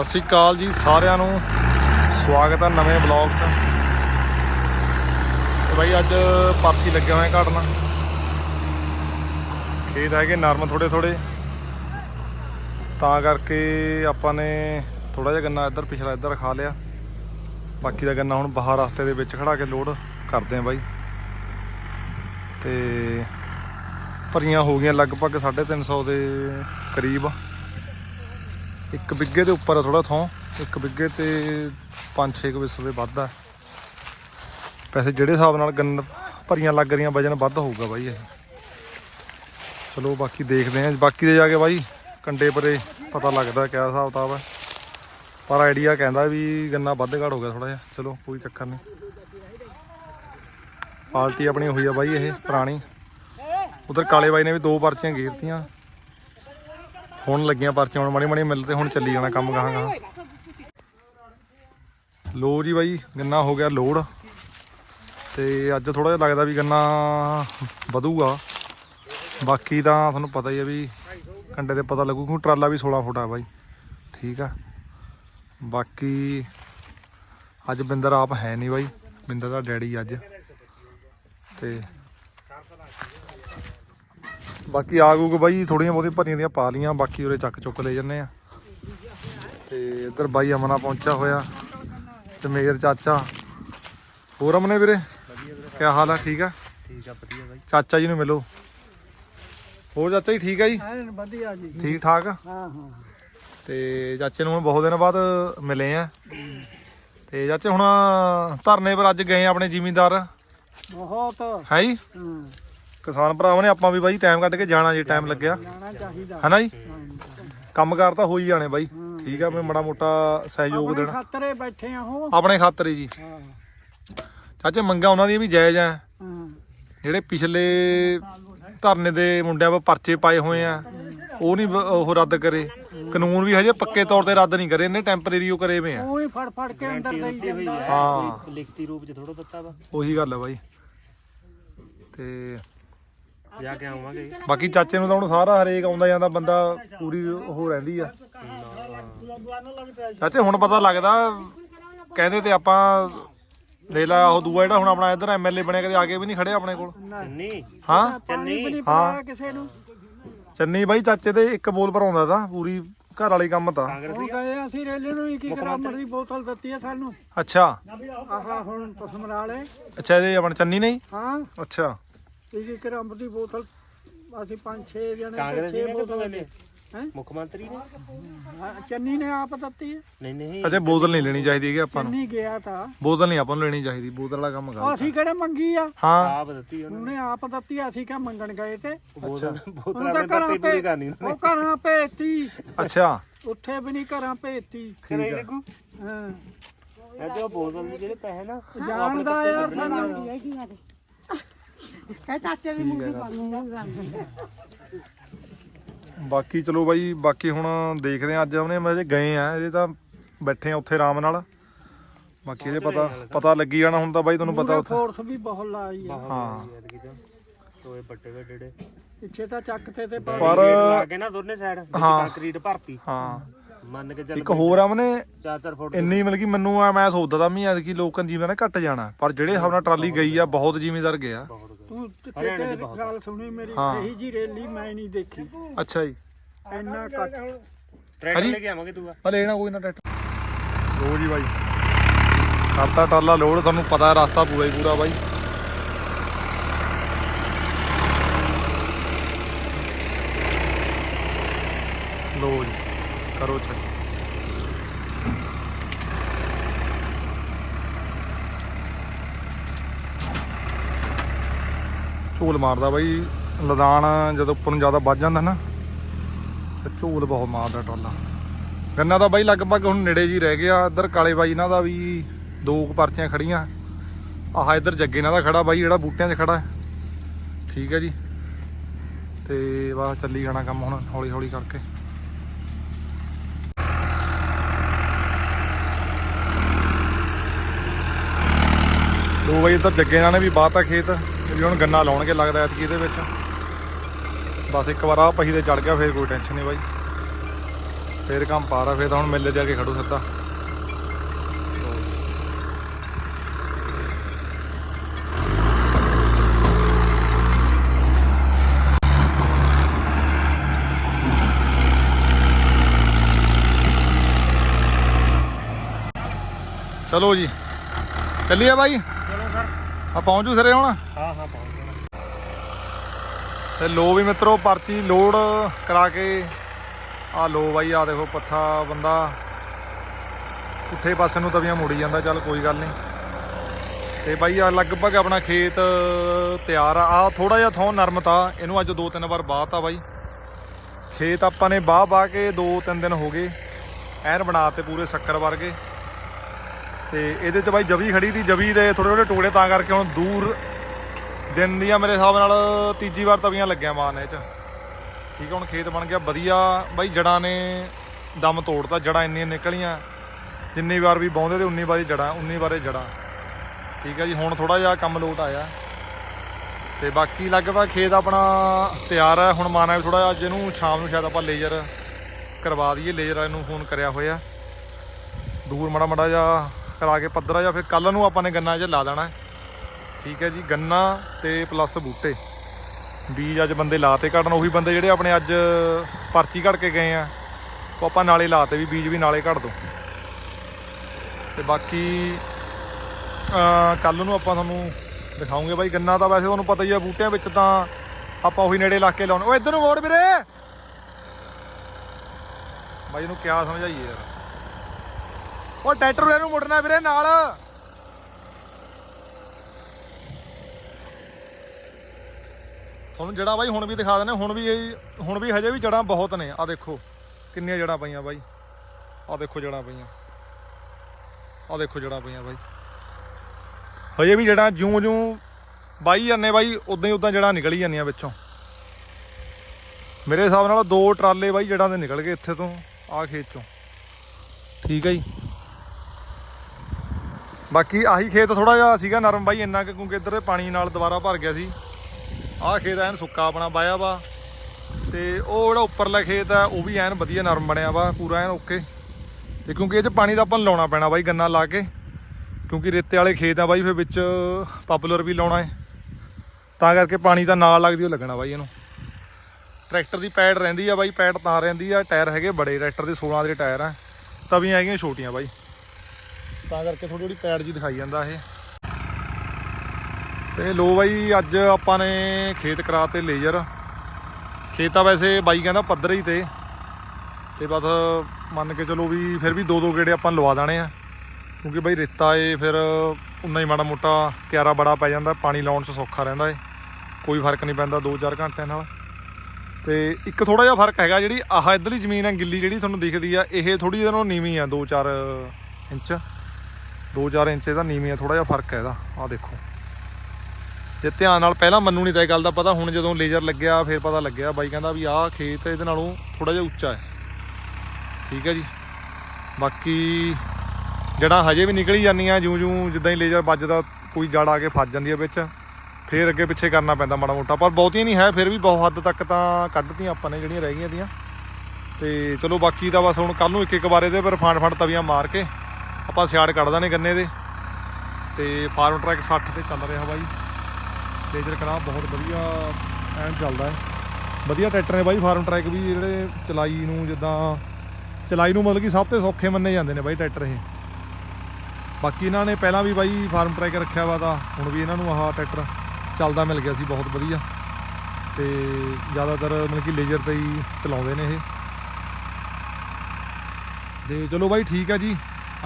ਸਤਿ ਸ਼੍ਰੀ ਅਕਾਲ ਜੀ ਸਾਰਿਆਂ ਨੂੰ। ਸਵਾਗਤ ਹੈ ਨਵੇਂ ਬਲੌਗ 'ਚ। ਤੇ ਬਾਈ ਅੱਜ ਪਰਚੀ ਲੱਗਿਆ ਹੋਇਆ ਘਟਣਾ ਖੇਤ ਹੈਗੇ ਨਰਮ ਥੋੜੇ ਥੋੜੇ ਤਾਂ ਕਰਕੇ ਆਪਾਂ ਨੇ ਥੋੜਾ ਜਿਹਾ ਗੰਨਾ ਇੱਧਰ ਪਿਛਲਾ ਇੱਧਰ ਖਾ ਲਿਆ। ਬਾਕੀ ਦਾ ਗੰਨਾ ਹੁਣ ਬਾਹਰ ਰਸਤੇ ਦੇ ਵਿੱਚ ਖੜਾ ਕੇ ਲੋਡ ਕਰਦੇ ਆ ਬਾਈ। ਤੇ ਭਰੀਆਂ ਹੋ ਗਈਆਂ ਲਗਭਗ 350 ਦੇ ਕਰੀਬ। ਇੱਕ ਬਿੱਗੇ ਦੇ ਉੱਪਰ ਆ ਥੋੜਾ ਥੋਂ, ਇੱਕ ਬਿੱਗੇ ਤੇ 5-6 ਵਿਸਵੇ ਵੱਧ ਆ। ਪੈਸੇ ਜਿਹੜੇ ਹਿਸਾਬ ਨਾਲ ਗੰਨ ਭਰੀਆਂ ਲੱਗ ਰਹੀਆਂ, ਵਜਨ ਵੱਧ ਹੋਊਗਾ ਬਾਈ ਇਹ। ਚਲੋ ਬਾਕੀ ਦੇਖਦੇ ਆਂ ਬਾਕੀ ਦੇ ਜਾ ਕੇ ਬਾਈ ਕੰਡੇ ਪਰੇ ਪਤਾ ਲੱਗਦਾ ਕਿਆ ਹਿਸਾਬ ਕਿਤਾਬ ਹੈ ਪਰ ਆਈਡੀਆ ਕਹਿੰਦਾ ਵੀ ਗੰਨਾ ਵੱਧ ਘੜ ਹੋ ਗਿਆ ਥੋੜਾ ਜਿਹਾ। ਚਲੋ, ਕੋਈ ਚੱਕਰ ਨਹੀਂ। ਪਾਲਟੀ ਆਪਣੀ ਹੋਈ ਆ ਬਾਈ ਇਹ ਪੁਰਾਣੀ। ਉਧਰ ਕਾਲੇ ਬਾਈ ਨੇ ਵੀ ਦੋ ਪਰਚੀਆਂ ਗੇਰਤੀਆਂ। ਹੁਣ ਲੱਗੀਆਂ ਪਰਚੀਆਂ, ਹੁਣ ਮਾੜੀ ਮਾੜੀ ਮਿਲ ਤੇ ਹੁਣ ਚੱਲੀ ਜਾਣਾ ਕੰਮ ਗਾਹਾਂ ਗਾਹਾਂ। ਲੋ ਜੀ ਬਾਈ, ਗੰਨਾ ਹੋ ਗਿਆ ਲੋਡ। ਤੇ ਅੱਜ ਥੋੜਾ ਜਿਹਾ ਲੱਗਦਾ ਵੀ ਗੰਨਾ ਵਧੂਗਾ। ਬਾਕੀ ਤਾਂ ਤੁਹਾਨੂੰ ਪਤਾ ਹੀ ਹੈ ਵੀ ਕੰਡੇ ਤੇ ਪਤਾ ਲੱਗੂ ਕਿਉਂਕਿ ਟਰਾਲਾ ਵੀ 16 ਫੁੱਟ ਆ ਬਾਈ। ਠੀਕ ਆ। ਬਾਕੀ ਅੱਜ ਬਿੰਦਰ ਆਪ ਹੈ ਨਹੀਂ ਬਾਈ। ਬਿੰਦਰ ਦਾ ਡੈਡੀ ਅੱਜ। ਤੇ ਬਾਕੀ ਆਗੂਗ ਬਾਈ ਥੋੜੀਆਂ ਬਹੁਤੀਆਂ ਭਰੀਆਂ ਦੀਆਂ ਪਾ ਲੀਆਂ ਬਾਕੀ ਉਰੇ ਚੱਕ ਚੁੱਕ ਲੈ ਜੰਨੇ ਆ। ਤੇ ਇੱਧਰ ਬਾਈ ਅਮਨਾ ਪਹੁੰਚਿਆ ਹੋਇਆ ਤੇ ਮੇਰ ਚਾਚਾ। ਹੋਰ ਅਮਨੇ ਵੀਰੇ? ਕੀ ਹਾਲ ਆ? ਠੀਕ ਆ? ਠੀਕ ਆ ਵਧੀਆ ਬਾਈ। ਚਾਚਾ ਜੀ ਨੂੰ ਮਿਲੋ। ਹੋਰ ਚਾਚਾ ਜੀ ਠੀਕ ਆ ਜੀ? ਐਨ ਵਧੀਆ ਜੀ। ਠੀਕ ਠਾਕ? ਹਾਂ ਹਾਂ ਤੇ ਚਾਚੇ ਨੂੰ ਹੁਣ ਬਹੁਤ ਦਿਨ ਬਾਅਦ ਮਿਲੇ ਆ। ਤੇ ਚਾਚੇ ਹੁਣ ਧਰਨੇ ਪਰ ਅੱਜ ਗਏ ਆਪਣੇ ਜ਼ਿਮੀਂਦਾਰ। ਬਹੁਤ। ਹੈ ਜੀ? ਹਾਂ। ਕਿਸਾਨ ਭਰਾਵਾਂ ਨੇ ਆਪਾਂ ਵੀ ਬਾਈ ਟਾਈਮ ਕੱਢ ਕੇ ਜਾਣਾ ਜੇ ਟਾਈਮ ਲੱਗਿਆ। ਜਾਣਾ ਚਾਹੀਦਾ ਹਨਾ ਜੀ। ਕੰਮਕਾਰ ਤਾਂ ਹੋ ਹੀ ਜਾਣੇ ਬਾਈ। ਠੀਕ ਆ ਮੈਂ ਮੜਾ ਮੋਟਾ ਸਹਿਯੋਗ ਦੇਣਾ। ਖਾਤਰੇ ਬੈਠੇ ਆ ਹੋ ਆਪਣੇ ਖਾਤਰ ਜੀ। ਹਾਂ। ਚਾਚੇ ਮੰਗਾ ਉਹਨਾਂ ਦੀਆਂ ਵੀ ਜਾਇਜ਼ ਆ। ਹਾਂ। ਜਿਹੜੇ ਪਿਛਲੇ ਧਰਨੇ ਦੇ ਮੁੰਡਿਆਂ 'ਤੇ ਪਰਚੇ ਪਾਏ ਹੋਏ ਆ ਉਹ ਨਹੀਂ ਉਹ ਰੱਦ ਕਰੇ। ਕਾਨੂੰਨ ਵੀ ਹਜੇ ਪੱਕੇ ਤੌਰ ਤੇ ਰੱਦ ਨਹੀਂ ਕਰੇ ਇਹਨੇ ਟੈਂਪਰੇਰੀ ਉਹ ਕਰੇ ਵੇ ਆ। ਉਹ ਹੀ ਫੜ ਫੜ ਕੇ ਅੰਦਰ ਦੇਈ ਜਾਂਦਾ ਹਾਂ। ਲਿਖਤੀ ਰੂਪ ਚ ਥੋੜਾ ਦਿੱਤਾ ਵਾ। ਉਹੀ ਗੱਲ ਆ ਬਾਈ। ਤੇ ਜਾ ਕੇ ਆਵਾਂਗੇ ਬਾਕੀ ਚਾਚੇ ਨੂੰ ਤਾਂ ਹੁਣ ਸਾਰਾ ਹਰੇਕ ਆਉਂਦਾ ਜਾਂਦਾ ਬੰਦਾ ਪੂਰੀ ਉਹ ਰਹਿੰਦੀ ਆ। ਚਾਚੇ ਹੁਣ ਪਤਾ ਲੱਗਦਾ ਕਹਿੰਦੇ ਤੇ ਆਪਾਂ ਲੈ ਲਾ ਉਹ ਦੂਆ ਜਿਹੜਾ ਹੁਣ ਆਪਣਾ ਇੱਧਰ ਐਮਐਲਏ ਬਣਿਆ ਕਦੇ ਆਗੇ ਵੀ ਨਹੀਂ ਖੜੇ ਆਪਣੇ ਕੋਲ? ਚੰਨੀ। ਹਾਂ? ਕਿਸੇ ਨੂੰ ਬਾਈ ਚਾਚੇ ਤੇ ਇੱਕ ਬੋਲ ਪਰ ਆਉਂਦਾ ਤਾਂ ਪੂਰੀ ਘਰ ਵਾਲੀ ਕੰਮ ਤਾਂ। ਉਹ ਗਏ ਅਸੀਂ ਰੇਲੇ ਨੂੰ ਇੱਕ ਇੱਕ ਰਾਮਰ ਦੀ ਬੋਤਲ ਦਿੱਤੀ ਹੈ ਸਾਨੂੰ। ਅੱਛਾ। ਆਹਾ ਹੁਣ ਪਸਮਰਾਲੇ ਅੱਛਾ ਇਹਦੇ ਆਪਣਾ ਚੰਨੀ ਨਹੀਂ ਹਾਂ। ਅੱਛਾ। ਇੱਕ ਇੱਕ ਰਾਮਰ ਦੀ ਬੋਤਲ ਅਸੀਂ ਪੰਜ ਛੇ ਜਣੇ ਕਾਂਗਰਸ ਦੀ ਬੋਤਲ ਨੇ ਹੈਂ? ਮੁੱਖ ਮੰਤਰੀ ਨੇ। ਹਾਂ, ਚੰਨੀ ਨੇ ਆਪ ਦਿੱਤੀ ਹੈ। ਨਹੀਂ ਨਹੀਂ। ਅੱਛਾ ਬੋਤਲ ਨਹੀਂ ਲੈਣੀ ਚਾਹੀਦੀ ਹੈਗੀ ਆਪਾਂ ਨੂੰ। ਚੰਨੀ ਗਿਆ ਤਾਂ। ਬੋਤਲ ਨਹੀਂ ਆਪਾਂ ਨੂੰ ਲੈਣੀ ਚਾਹੀਦੀ ਬੋਤਲ ਵਾਲਾ ਕੰਮ ਕਰ ਅਸੀਂ ਕਿਹੜੇ ਮੰਗੀ ਆ? ਹਾਂ। ਆਪ ਦਿੱਤੀ ਉਹਨੇ। ਉਹਨੇ ਆਪ ਦਿੱਤੀ ਅਸੀਂ ਕਿਆ ਮੰਗਣ ਗਏ ਤੇ? ਬੋਤਲ ਬੋਤਲ ਆਪਣੇ ਤਾਂ ਘਰਾਂ ਪੂਰੀ ਕਰਨੀ ਉਹ ਘਰਾਂ ਭੇਜਤੀ। ਅੱਛਾ। ਉੱਥੇ ਵੀ ਨਹੀਂ ਘਰਾਂ ਭੇਜਤੀ। ਕਰੇ ਦੇਖੂ ਹਾਂ। ਇਹ ਉਹ ਬੋਤਲ ਦੇ ਜਿਹੜੇ ਪੈਸੇ ਨਾ ਜਾਣਦਾ ਯਾਰ ਸਾਨੂੰ। ਚਾਚੇ ਦੀ ਬਾਕੀ ਚਲੋ ਬਾਈ ਬਾਕੀ ਹੁਣ ਦੇਖਦੇ ਆ ਅੱਜ ਉਹਨੇ ਮੈਂ ਗਏ ਆ ਇਹਦੇ ਤਾਂ ਬੈਠੇ ਆ ਉੱਥੇ ਆਰਾਮ ਨਾਲ। ਬਾਕੀ ਇਹਦੇ ਪਤਾ ਪਤਾ ਲੱਗੀ ਜਾਣਾ ਹੁਣ ਤਾਂ ਬਾਈ ਤੁਹਾਨੂੰ ਪਤਾ ਉੱਥੇ। ਫੋਰਸ ਵੀ ਬਹੁਤ ਲਾਈ ਆ ਹਾਂ। ਤੋਏ ਬੱਟੇ ਵੇ ਡੇੜੇ ਪਿੱਛੇ ਤਾਂ ਚੱਕ ਤੇ ਤੇ ਪਰ ਲਾਗੇ ਨਾ ਦੋਨੇ ਸਾਈਡ ਵਿੱਚ। ਕੰਕਰੀਟ ਭਰਤੀ। ਹਾਂ। ਮੰਨ ਕੇ ਚੱਲ ਇੱਕ ਹੋਰ ਆ ਉਹਨੇ 4-4 ਫੁੱਟ। ਇੰਨੀ ਮਤਲਬ ਕਿ ਮੈਨੂੰ ਆ ਮੈਂ ਸੋਚਦਾ ਤਾਂ ਵੀ ਐਤਕੀ ਲੋਕਾਂ ਜੀਵਨ ਨੇ ਘਟ ਜਾਣਾ। ਪਰ ਜਿਹੜੇ ਹਿਸਾਬ ਨਾਲ ਟਰਾਲੀ ਗਈ ਆ ਬਹੁਤ ਜ਼ਿਮੀਦਾਰ ਗਿਆ ਤੂੰ ਤੇ ਤੇ ਗੱਲ ਸੁਣੀ ਮੇਰੀ ਹਾਂ। ਇਹੀ ਜੀ ਰੈਲੀ ਮੈਂ ਨਹੀਂ ਦੇਖੀ। ਅੱਛਾ ਜੀ। ਇੰਨਾ ਕੱਟ ਟਰੈਕਟਰ ਲੈ ਕੇ ਆਵਾਂਗੇ ਤੂੰ ਮੈਂ ਲੈਣਾ ਕੋਈ ਨਾ ਟਰੈਕਟਰ। ਲੋ ਜੀ ਬਾਈ। ਕਰਤਾ ਟਰਾਲਾ ਲੋਡ ਤੁਹਾਨੂੰ ਪਤਾ ਹੈ ਰਸਤਾ ਪੂਰਾ ਹੀ ਪੂਰਾ ਬਾਈ। ਲੋ ਜੀ ਕਰੋ ਚੱਕ ਝੋਲ ਮਾਰਦਾ ਬਾਈ। ਲਦਾਨ ਜਦੋਂ ਉੱਪਰ ਨੂੰ ਜ਼ਿਆਦਾ ਵੱਜ ਜਾਂਦਾ ਨਾ, ਤੇ ਝੋਲ ਬਹੁਤ ਮਾਰਦਾ ਟਰਾਲਾ ਗੰਨਾ ਤਾਂ ਬਾਈ ਲਗਭਗ ਹੁਣ ਨੇੜੇ ਜੀ ਰਹਿ ਗਿਆ। ਇੱਧਰ ਕਾਲੇ ਬਾਈ ਇਹਨਾਂ ਦਾ ਵੀ ਦੋ ਕੁ ਪਰਚੀਆਂ ਖੜੀਆਂ। ਆਹ ਇੱਧਰ ਜੱਗੇ ਇਹਨਾਂ ਦਾ ਖੜਾ ਬਾਈ, ਜਿਹੜਾ ਬੂਟਿਆਂ 'ਚ ਖੜਾ। ਠੀਕ ਹੈ ਜੀ। ਤੇ ਬਸ ਚੱਲੀ ਜਾਣਾ ਕੰਮ ਹੁਣ ਹੌਲੀ ਹੌਲੀ ਕਰਕੇ। ਦੋ ਬਾਈ ਇੱਧਰ ਜੱਗੇ ਇਹਨਾਂ ਨੇ ਵੀ ਬਾਤਾ ਖੇਤ। ਵੀ ਹੁਣ ਗੰਨਾ ਲਾਉਣਗੇ ਲੱਗਦਾ ਐਤਕੀ ਇਹਦੇ ਵਿੱਚ। ਬਸ ਇੱਕ ਵਾਰ ਆ ਪਹੀ ਤੇ ਚੜ ਗਿਆ, ਫਿਰ ਕੋਈ ਟੈਨਸ਼ਨ ਨਹੀਂ ਬਾਈ। ਫੇਰ ਕੰਮ ਪਾਰਾ ਫੇਰ ਤਾਂ ਹੁਣ ਮਿਲ ਜਾ ਕੇ ਖੜੂ ਸਿੱਧਾ। ਚਲੋ ਜੀ। ਚੱਲੀਏ ਬਾਈ। ਆ ਪਹੁੰਚੂ ਸਿਰੇ ਹੁਣ? ਹਾਂ ਹਾਂ ਪਹੁੰਚ ਜਾਣਾ। ਤੇ ਲੋ ਵੀ ਮਿੱਤਰੋ ਪਰਚੀ ਲੋਡ ਕਰਾ ਕੇ। ਆ ਲੋ ਬਾਈ ਆ ਦੇਖੋ ਪੱਥਾ ਬੰਦਾ। ਪੁੱਠੇ ਪਾਸੇ ਨੂੰ ਤਵੀਆਂ ਮੁੜੀ ਜਾਂਦਾ ਚੱਲ ਕੋਈ ਗੱਲ ਨਹੀਂ। ਤੇ ਬਾਈ ਆ ਲਗਭਗ ਆਪਣਾ ਖੇਤ ਤਿਆਰ ਆ। ਆ ਥੋੜਾ ਜਿਹਾ ਥੋਂ ਨਰਮ ਤਾ ਇਹਨੂੰ ਅੱਜ ਦੋ ਤਿੰਨ ਵਾਰ ਬਾਹਤਾ ਬਾਈ। ਖੇਤ ਆਪਾਂ ਨੇ ਬਾਹ ਬਾਹ ਕੇ ਦੋ ਤਿੰਨ ਦਿਨ ਹੋ ਗਏ। ਐਨ ਬਣਾਤੇ ਪੂਰੇ ਸ਼ੱਕਰ ਵਰਗੇ। ਤੇ ਇਹਦੇ ਚ ਬਾਈ ਜਵੀ ਖੜੀ ਦੀ ਜਵੀ ਦੇ ਥੋੜੇ ਥੋੜੇ ਟੁਕੜੇ ਤਾਂ ਕਰਕੇ ਹੁਣ ਦੂਰ ਦਿਨ ਦੀਆਂ ਮੇਰੇ ਹਿਸਾਬ ਨਾਲ ਤੀਜੀ ਵਾਰ ਤਵੀਆਂ ਲੱਗਿਆ ਮਾਨ ਇਹ ਚ। ਠੀਕ ਆ, ਹੁਣ ਖੇਤ ਬਣ ਗਿਆ। ਵਧੀਆ ਬਾਈ ਜੜਾਂ ਨੇ ਦਮ ਤੋੜਤਾ, ਜੜਾਂ ਇੰਨੀਆਂ ਨਿਕਲੀਆਂ। ਜਿੰਨੀ ਵਾਰ ਵੀ ਬਾਉਂਦੇ ਤੇ ਉਨੀ ਵਾਰੀ ਜੜਾਂ, ਉਨੀ ਵਾਰੇ ਜੜਾਂ। ਠੀਕ ਹੈ ਜੀ, ਹੁਣ ਥੋੜਾ ਜਿਹਾ ਕੰਮ ਲੋਟ ਆਇਆ। ਤੇ ਬਾਕੀ ਲਗਭਗ ਖੇਤ ਆਪਣਾ ਤਿਆਰ ਹੈ ਹੁਣ ਮਾਨਾ ਵੀ ਥੋੜਾ ਅੱਜ ਇਹਨੂੰ ਸ਼ਾਮ ਨੂੰ ਸ਼ਾਇਦ ਆਪਾਂ ਲੇਜ਼ਰ ਕਰਵਾ ਦਈਏ। ਲੇਜ਼ਰ ਵਾਲੇ ਨੂੰ ਫੋਨ ਕਰਿਆ ਹੋਇਆ। ਦੂਰ ਮੜਾ ਮੜਾ ਜਿਹਾ ਕਰਾ ਕੇ ਪੱਧਰਾ ਜਾਂ ਫਿਰ ਕੱਲ ਨੂੰ ਆਪਾਂ ਨੇ ਗੰਨਾ ਜੇ ਲਾ ਲੈਣਾ ਠੀਕ ਹੈ ਜੀ, ਗੰਨਾ ਤੇ ਪਲੱਸ ਬੂਟੇ। ਬੀਜ ਅੱਜ ਬੰਦੇ ਲਾਤੇ ਕੱਢਣ, ਉਹੀ ਬੰਦੇ ਜਿਹੜੇ ਆਪਣੇ ਅੱਜ ਪਰਚੀ ਕੱਢ ਕੇ ਗਏ ਆ, ਉਹ ਆਪਾਂ ਨਾਲੇ ਲਾਤੇ ਵੀ, ਬੀਜ ਵੀ ਨਾਲੇ ਕੱਢ ਦੋ। ਤੇ ਬਾਕੀ ਕੱਲ ਨੂੰ ਆਪਾਂ ਤੁਹਾਨੂੰ ਦਿਖਾਉਂਗੇ ਬਾਈ ਗੰਨਾ ਤਾਂ ਵੈਸੇ ਤੁਹਾਨੂੰ ਪਤਾ ਹੀ ਆ, ਬੂਟਿਆਂ ਵਿੱਚ ਤਾਂ ਆਪਾਂ ਉਹੀ ਨੇੜੇ ਲਾ ਕੇ ਲਾਉਣੇ। ਉਹ ਇੱਧਰ ਨੂੰ ਮੋੜ ਵੀਰੇ! ਬਾਈ ਨੂੰ ਕਿਆ ਸਮਝਾਈਏ ਯਾਰ। ਉਹ ਟਰੈਕਟਰ ਇਹਨੂੰ ਮੁੜਨਾ ਵੀਰੇ ਨਾਲ। ਤੁਹਾਨੂੰ ਜੜਾ ਬਾਈ ਹੁਣ ਵੀ ਦਿਖਾ ਦਿੰਦੇ ਹੁਣ ਵੀ ਇਹ ਹੁਣ ਵੀ ਹਜੇ ਵੀ ਜੜਾਂ ਬਹੁਤ ਨੇ। ਆ ਦੇਖੋ, ਕਿੰਨੀਆਂ ਜੜਾਂ ਪਈਆਂ ਬਾਈ। ਆ ਦੇਖੋ ਜੜਾਂ ਪਈਆਂ। ਆ ਦੇਖੋ ਜੜਾਂ ਪਈਆਂ ਬਾਈ। ਹਜੇ ਵੀ ਜੜਾਂ ਜਿਉਂ ਜਿਉਂ ਬਾਈ ਜਾਂਦੇ ਬਾਈ, ਉਦਾਂ ਹੀ ਉਦਾਂ ਜੜਾਂ ਨਿਕਲੀ ਜਾਂਦੀਆਂ ਵਿੱਚੋਂ। ਮੇਰੇ ਹਿਸਾਬ ਨਾਲ ਦੋ ਟਰਾਲੇ ਬਾਈ ਜੜਾਂ ਦੇ ਨਿਕਲ ਗਏ ਇੱਥੇ ਤੋਂ ਆ ਖੇਤ ਚੋਂ। ਠੀਕ ਹੈ ਜੀ। ਬਾਕੀ ਆਹੀ ਖੇਤ ਥੋੜਾ ਜਿਹਾ ਸੀਗਾ ਨਰਮ ਬਾਈ, ਇੰਨਾ ਕਿ ਕਿਉਂਕਿ ਇੱਧਰ ਦੇ ਪਾਣੀ ਨਾਲ ਦੁਬਾਰਾ ਭਰ ਗਿਆ ਸੀ। ਆਹ ਖੇਤ ਐਨ ਸੁੱਕਾ ਆਪਣਾ ਬਾਇਆ ਵਾ ਤੇ ਉਹ ਜਿਹੜਾ ਉੱਪਰਲਾ ਖੇਤ ਆ, ਉਹ ਵੀ ਐਨ ਵਧੀਆ ਨਰਮ ਬਣਿਆ ਵਾ, ਪੂਰਾ ਐਨ ਓਕੇ। ਤੇ ਕਿਉਂਕਿ ਇਹ ਚ ਪਾਣੀ ਦਾ ਆਪਾਂ ਨੂੰ ਲਾਉਣਾ ਪੈਣਾ ਬਾਈ ਗੰਨਾ ਲਾ ਕੇ, ਕਿਉਂਕਿ ਰੇਤੇ ਵਾਲੇ ਖੇਤ ਆ ਬਾਈ, ਫਿਰ ਵਿੱਚ ਪਪੂਲਰ ਵੀ ਲਾਉਣਾ ਹੈ ਤਾਂ ਕਰਕੇ ਪਾਣੀ ਤਾਂ ਨਾਲ ਲੱਗਦੀ, ਉਹ ਲੱਗਣਾ ਬਾਈ ਇਹਨੂੰ। ਟਰੈਕਟਰ ਦੀ ਪੈਡ ਰਹਿੰਦੀ ਆ ਬਾਈ, ਪੈਡ ਤਾਂ ਰਹਿੰਦੀ ਆ, ਟਾਇਰ ਹੈਗੇ ਬੜੇ, ਟਰੈਕਟਰ ਦੇ 16 ਦੇ ਟਾਇਰ ਆ। ਤਵੀਆਂ ਹੈਗੀਆਂ ਛੋਟੀਆਂ ਬਾਈ। ਤਾਂ ਕਰਕੇ ਥੋੜੀ ਥੋੜੀ ਪੈਡ ਜੀ ਦਿਖਾਈ ਜਾਂਦਾ ਇਹ। ਤੇ ਲੋ ਬਾਈ, ਅੱਜ ਆਪਾਂ ਨੇ ਖੇਤ ਕਰਾਤੇ ਲੇਜ਼ਰ। ਖੇਤ ਤਾਂ ਵੈਸੇ ਬਾਈ ਕਹਿੰਦਾ ਪੱਧਰ ਹੀ ਤੇ। ਤੇ ਬਸ ਮੰਨ ਕੇ ਚਲੋ ਵੀ ਫਿਰ ਵੀ ਦੋ ਦੋ ਗੇੜੇ ਆਪਾਂ ਲਵਾ ਦੇਣੇ ਆ। ਕਿਉਂਕਿ ਬਾਈ ਰੇਤਾ ਏ, ਫਿਰ ਉਨਾ ਹੀ ਮਾੜਾ ਮੋਟਾ ਕਿਆਰਾ ਬੜਾ ਪੈ ਜਾਂਦਾ, ਪਾਣੀ ਲਾਉਣ 'ਚ ਸੌਖਾ ਰਹਿੰਦਾ ਏ। ਕੋਈ ਫ਼ਰਕ ਨਹੀਂ ਪੈਂਦਾ 2-4 ਘੰਟਿਆਂ ਨਾਲ। ਤੇ ਇੱਕ ਥੋੜਾ ਜਿਹਾ ਫ਼ਰਕ ਹੈਗਾ ਜਿਹੜੀ ਆਹ ਇਧਰਲੀ ਜ਼ਮੀਨ ਹੈ, ਗਿੱਲੀ ਜਿਹੜੀ ਤੁਹਾਨੂੰ ਦਿਖਦੀ ਆ, ਇਹ ਥੋੜੀ ਜਿਹੀ ਨਾਲੋਂ ਨੀਵੀਂ ਆ 2-4 ਇੰਚ। 2-4 ਇੰਚ ਇਹਦਾ ਨੀਵੀਂ ਆ ਥੋੜਾ ਜਿਹਾ ਫ਼ਰਕ ਹੈ ਇਹਦਾ। ਆਹ ਦੇਖੋ। ਜੇ ਧਿਆਨ ਨਾਲ ਪਹਿਲਾਂ ਮੰਨੂ ਨਹੀਂ ਤਾਂ ਇਹ ਗੱਲ ਦਾ ਪਤਾ, ਹੁਣ ਜਦੋਂ ਲੇਜ਼ਰ ਲੱਗਿਆ, ਫਿਰ ਪਤਾ ਲੱਗਿਆ। ਬਾਈ ਕਹਿੰਦਾ ਵੀ ਆਹ ਖੇਤ ਇਹਦੇ ਨਾਲੋਂ ਥੋੜਾ ਜਿਹਾ ਉੱਚਾ ਹੈ। ਠੀਕ ਹੈ ਜੀ। ਬਾਕੀ ਜੜਾਂ ਹਜੇ ਵੀ ਨਿਕਲੀ ਜਾਂਦੀਆਂ ਜਿਉਂ ਜਿਉਂ ਜਿੱਦਾਂ ਹੀ ਲੇਜ਼ਰ ਵੱਜਦਾ, ਕੋਈ ਜੜ ਆ ਕੇ ਫਸ ਜਾਂਦੀ ਹੈ ਵਿੱਚ। ਫਿਰ ਅੱਗੇ ਪਿੱਛੇ ਕਰਨਾ ਪੈਂਦਾ ਮਾੜਾ ਮੋਟਾ। ਪਰ ਬਹੁਤੀਆਂ ਨਹੀਂ ਹੈ, ਫਿਰ ਵੀ ਬਹੁਤ ਹੱਦ ਤੱਕ ਤਾਂ ਕੱਢਤੀਆਂ ਆਪਾਂ ਨੇ ਜਿਹੜੀਆਂ ਰਹਿ ਗਈਆਂ ਦੀਆਂ ਤੇ ਚਲੋ ਬਾਕੀ ਦਾ ਬਸ ਹੁਣ ਕੱਲ ਨੂੰ ਇੱਕ ਇੱਕ ਵਾਰ ਇਹਦੇ ਪਰ ਫਾਂਡ ਫਾਂਡ ਤਵੀਆਂ ਮਾਰ ਕੇ ਆਪਾਂ ਸਿਆੜ ਕੱਢ ਦਾਂਗੇ ਗੰਨੇ ਦੇ। ਤੇ ਫਾਰਮ ਟਰੈਕ 60 ਤੇ ਚੱਲ ਰਿਹਾ ਬਾਈ। ਲੇਜ਼ਰ ਕਰਾ ਬਹੁਤ ਵਧੀਆ, ਐਨ ਚੱਲਦਾ ਹੈ। ਵਧੀਆ ਟਰੈਕਟਰ ਨੇ ਬਾਈ ਫਾਰਮ ਟਰੈਕ ਵੀ ਜਿਹੜੇ ਚਲਾਈ ਨੂੰ ਜਿੱਦਾਂ, ਚਲਾਈ ਨੂੰ ਮਤਲਬ ਕਿ ਸਭ ਤੋਂ ਸੌਖੇ ਮੰਨੇ ਜਾਂਦੇ ਨੇ ਬਾਈ ਟਰੈਕਟਰ ਇਹ। ਬਾਕੀ ਇਹਨਾਂ ਨੇ ਪਹਿਲਾਂ ਵੀ ਬਾਈ ਫਾਰਮ ਟਰੈਕ ਰੱਖਿਆ ਵਾ ਤਾਂ ਹੁਣ ਵੀ ਇਹਨਾਂ ਨੂੰ ਆਹ ਟਰੈਕਟਰ ਚੱਲਦਾ ਮਿਲ ਗਿਆ ਸੀ ਬਹੁਤ ਵਧੀਆ। ਤੇ ਜ਼ਿਆਦਾਤਰ ਮਤਲਬ ਕਿ ਲੇਜ਼ਰ ਤੇ ਹੀ ਚਲਾਉਂਦੇ ਨੇ ਇਹ। ਤੇ ਚਲੋ ਬਾਈ ਠੀਕ ਆ ਜੀ।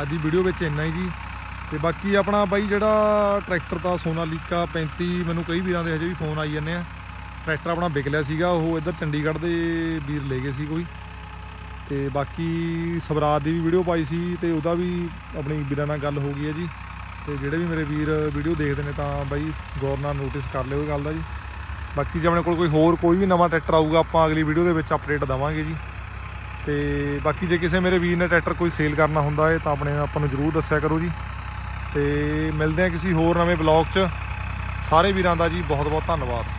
ਅੱਜ ਦੀ ਵੀਡੀਓ ਵਿੱਚ ਇੰਨਾ ਹੀ ਜੀ। ਤੇ ਬਾਕੀ ਆਪਣਾ ਬਾਈ ਜਿਹੜਾ ਟਰੈਕਟਰ ਤਾਂ ਸੋਨਾਲੀਕਾ 35 ਮੈਨੂੰ ਕਈ ਵੀਰਾਂ ਦੇ ਹਜੇ ਵੀ ਫੋਨ ਆਈ ਜਾਂਦੇ ਆ। ਟਰੈਕਟਰ ਆਪਣਾ ਵਿਕ ਲਿਆ ਸੀਗਾ, ਉਹ ਇੱਧਰ ਚੰਡੀਗੜ੍ਹ ਦੇ ਵੀਰ ਲੈ ਗਏ ਸੀ ਕੋਈ। ਤੇ ਬਾਕੀ ਸਵਰਾਜ ਦੀ ਵੀ ਵੀਡੀਓ ਪਾਈ ਸੀ ਤੇ ਉਹਦਾ ਵੀ ਆਪਣੀ ਵੀਰਾਂ ਨਾਲ ਗੱਲ ਹੋ ਗਈ ਹੈ ਜੀ। ਤੇ ਜਿਹੜੇ ਵੀ ਮੇਰੇ ਵੀਰ ਵੀਡੀਓ ਦੇਖਦੇ ਨੇ ਤਾਂ ਬਾਈ ਗੌਰ ਨਾਲ ਨੋਟਿਸ ਕਰ ਲਿਓ ਇਹ ਗੱਲ ਦਾ ਜੀ। ਬਾਕੀ ਜੇ ਆਪਣੇ ਕੋਲ ਕੋਈ ਹੋਰ, ਕੋਈ ਵੀ ਨਵਾਂ ਟਰੈਕਟਰ ਆਊਗਾ, ਆਪਾਂ ਅਗਲੀ ਵੀਡੀਓ ਦੇ ਵਿੱਚ ਅਪਡੇਟ ਦਵਾਂਗੇ ਜੀ। ਤੇ ਬਾਕੀ ਜੇ ਕਿਸੇ ਮੇਰੇ ਵੀਰ ਨੇ ਟਰੈਕਟਰ ਕੋਈ ਸੇਲ ਕਰਨਾ ਹੁੰਦਾ ਹੈ ਤਾਂ ਆਪਣੇ ਆਪਾਂ ਨੂੰ ਜਰੂਰ ਦੱਸਿਆ ਕਰੋ ਜੀ। ਤੇ ਮਿਲਦੇ ਹਾਂ ਕਿਸੇ ਹੋਰ ਨਵੇਂ ਬਲੌਗ 'ਚ। ਸਾਰੇ ਵੀਰਾਂ ਦਾ ਜੀ ਬਹੁਤ ਬਹੁਤ ਧੰਨਵਾਦ।